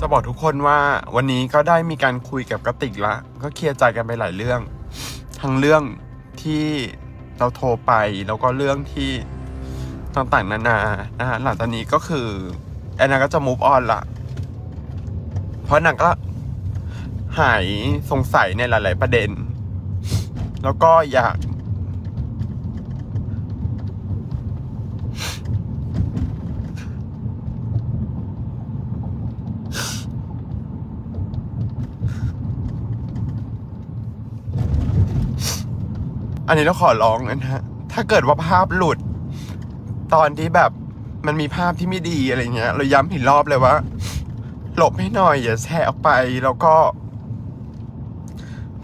จะบอกทุกคนว่าวันนี้ก็ได้มีการคุยกับกระติกละ ก็เคลียร์ใจกันไปหลายเรื่อง ทั้งเรื่องที่เราโทรไปแล้วก็เรื่องที่ต่างๆนานานะฮะหลังจากนี้ก็คือแอนนาก็จะ move on ละเพราะนางก็หายสงสัยในหลาย ๆ ประเด็น แล้วก็อยาก อันนี้เราขอร้องนะฮะ ถ้าเกิดว่าภาพหลุด ตอนที่แบบมันมีภาพที่ไม่ดีอะไรเงี้ย เราย้ำอีกรอบเลยว่าหลบให้หน่อย อย่าแชร์ออกไปแล้วก็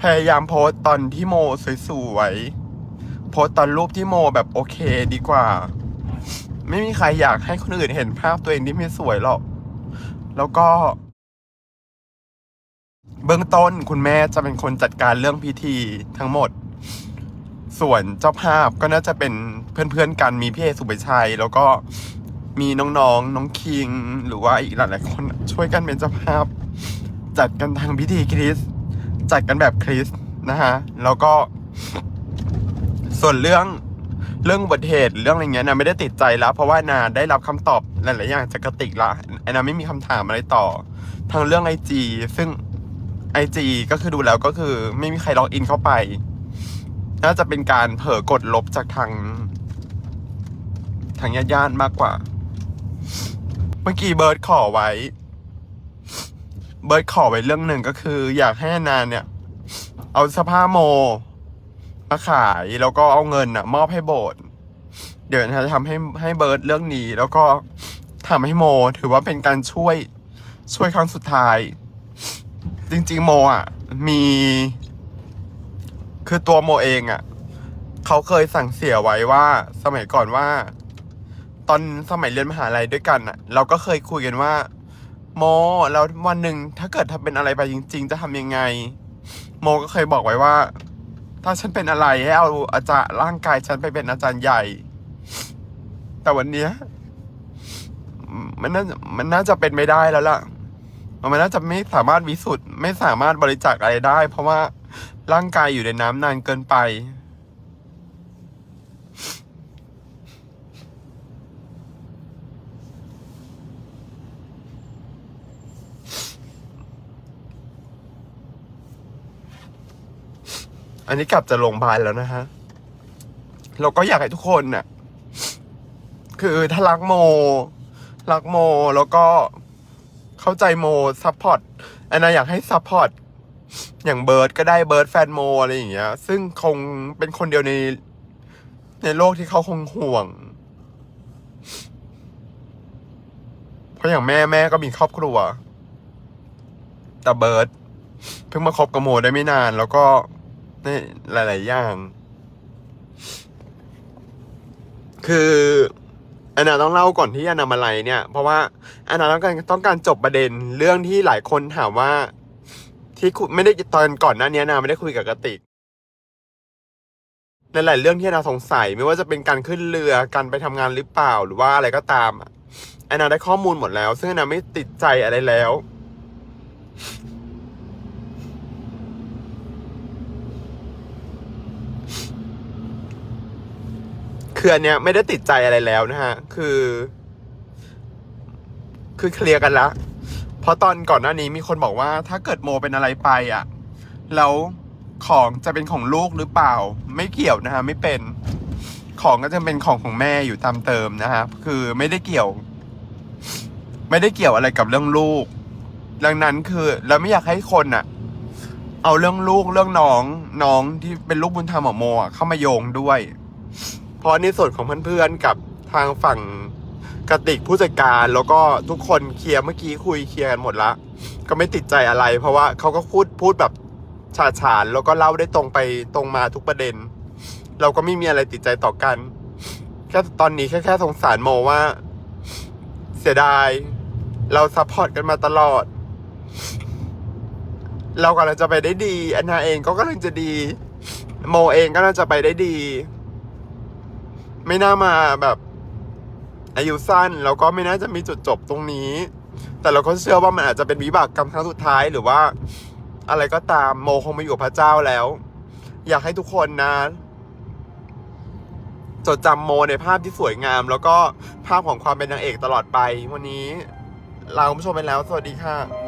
พยายามโพสต์ตอนที่โมสวยๆโพสต์ตอนรูปที่โมแบบโอเคดีกว่า ไม่มีใครอยากให้คนอื่นเห็นภาพตัวเองที่ไม่สวยหรอก แล้วก็ เบื้องต้นคุณแม่จะเป็นคนจัดการเรื่องพิธีทั้งหมด ส่วนเจ้าภาพก็น่าจะเป็นเพื่อนๆกันมีพี่เอสุปชัย แล้วก็มีน้องๆ น้องคิง หรือว่าอีกหลายๆคนช่วยกันเป็นเจ้าภาพ จัดกันทางพิธีคริสจัดกันแบบคริสนะฮะแล้วก็ ส่วนเรื่องเรื่องอุบัติเหตุเรื่องอะไรเงี้ยนะไม่ได้ติดใจแล้ว เพราะว่านาได้รับคำตอบหลายๆอย่างจากกระติกละแอนนาไม่มีคำถามอะไรต่อ ทางเรื่องไอจีซึ่งไอจีก็คือดูแล้วก็คือไม่มีใครล็อกอินเข้าไป น่าจะเป็นการเผลอกดลบจากทาง ทางญาติญาติมากกว่า เมื่อกี้เบิร์ดขอไว้ เบิร์ดขอไว้เรื่องหนึ่งก็คือ อยากให้แอนเนี่ย เอาเสภาโม มาขายแล้วก็เอาเงินอะมอบให้โบสถ์เดี๋ยวจะทำให้ให้เบิร์ดเรื่องนี้ แล้วก็ทำให้โม ถือว่าเป็นการช่วยช่วยครั้งสุดท้าย จริง ๆ โมอะมี คือตัวโมเองอะ่ะ เขาเคยสั่งเสียไว้ว่า สมัยก่อนว่า ตอนสมัยเรียนมหาลัยด้วยกันอะ่ะ เราก็เคยคุยกันว่า โมแล้ววันหนึ่งถ้าเกิดทำเป็นอะไรไปจริง ๆ จะทำยังไง โมก็เคยบอกไว้ว่า ถ้าฉันเป็นอะไรให้เอาอาจารย์ร่างกายฉันไปเป็นอาจารย์ใหญ่ แต่วันเนี้ยมันน่ามันน่าจะเป็นไม่ได้แล้วล่ะ มันน่าจะไม่สามารถวิสุทธ์ไม่สามารถบริจาคอะไรได้ เพราะว่า ร่างกายอยู่ในน้ำนานเกินไป อันนี้กลับจะโรงพยาบาลแล้วนะฮะ เราก็อยากให้ทุกคนน่ะ คือถ้ารักโม รักโมแล้วก็เข้าใจโมซัพพอร์ตอันนาอยากให้ซัพพอร์ต อย่างเบิร์ดก็ได้เบิร์ดแฟนโมอะไรอย่างเงี้ย ซึ่งคงเป็นคนเดียวใน ในโลกที่เขาคงห่วง เพราะอย่างแม่แม่ก็มีครอบครัว แต่เบิร์ดเพิ่งมาคบกับโมได้ไม่นาน แล้วก็ในหลาย ๆ อย่าง คือแอนนาต้องเล่าก่อนที่แอนนามาไลเนี่ย เพราะว่าแอนนาต้องการต้องการจบประเด็นเรื่องที่หลายคนถามว่า ที่คุไม่ได้ตอนก่อนหน้านี้นาไม่ได้คุยกับกระติกในหลายเรื่องที่นาสงสัยไม่ว่าจะเป็นการขึ้นเรือการไปทำงานหรือเปล่าหรือว่าอะไรก็ตามอะแอนนาได้ข้อมูลหมดแล้ว ซึ่งแอนนาไม่ติดใจอะไรแล้ว คืออันเนี้ยไม่ได้ติดใจอะไรแล้วนะฮะ คือ คือเคลียร์กันละ เพราะตอนก่อนหน้านี้มีคนบอกว่าถ้าเกิดโมเป็นอะไรไปอะ แล้วของจะเป็นของลูกหรือเปล่า ไม่เกี่ยวนะฮะไม่เป็นของก็จะเป็นของของแม่อยู่ตามเติมนะฮะคือไม่ได้เกี่ยว ไม่ได้เกี่ยวอะไรกับเรื่องลูก ดังนั้นคือเราไม่อยากให้คนอะ เอาเรื่องลูกเรื่องน้องน้องที่เป็นลูกบุญธรรมของโมอะเข้ามาโยงด้วย เพราะในส่วนของเพื่อนๆกับทางฝั่ง กติกผู้จัดการแล้วก็ทุกคนเคลียร์เมื่อกี้คุยเคลียร์กันหมดละ ก็ไม่ติดใจอะไร เพราะว่าเขาก็พูดพูดแบบฉาฉานแล้วก็เล่าได้ตรงไปตรงมาทุกประเด็น เราก็ไม่มีอะไรติดใจต่อกันแค่ตอนนี้แค่แค่สงสารโมว่า เสียดาย เราซัพพอร์ตกันมาตลอด เรากำลังจะไปได้ดีแอนนาเองก็กำลังจะดี โมเองก็น่าจะไปได้ดี ไม่น่ามาแบบ อายุสั้นแล้วก็ไม่น่าจะมีจุดจบตรงนี้ แต่เราก็เชื่อว่ามันอาจจะเป็นวิบากกรรมครั้งสุดท้ายหรือว่า อะไรก็ตามโมคงมาอยู่พระเจ้าแล้ว อยากให้ทุกคนนะจดจำโมในภาพที่สวยงาม แล้วก็ภาพของความเป็นนางเอกตลอดไป วันนี้ลาคุณผู้ชมไปแล้ว สวัสดีค่ะ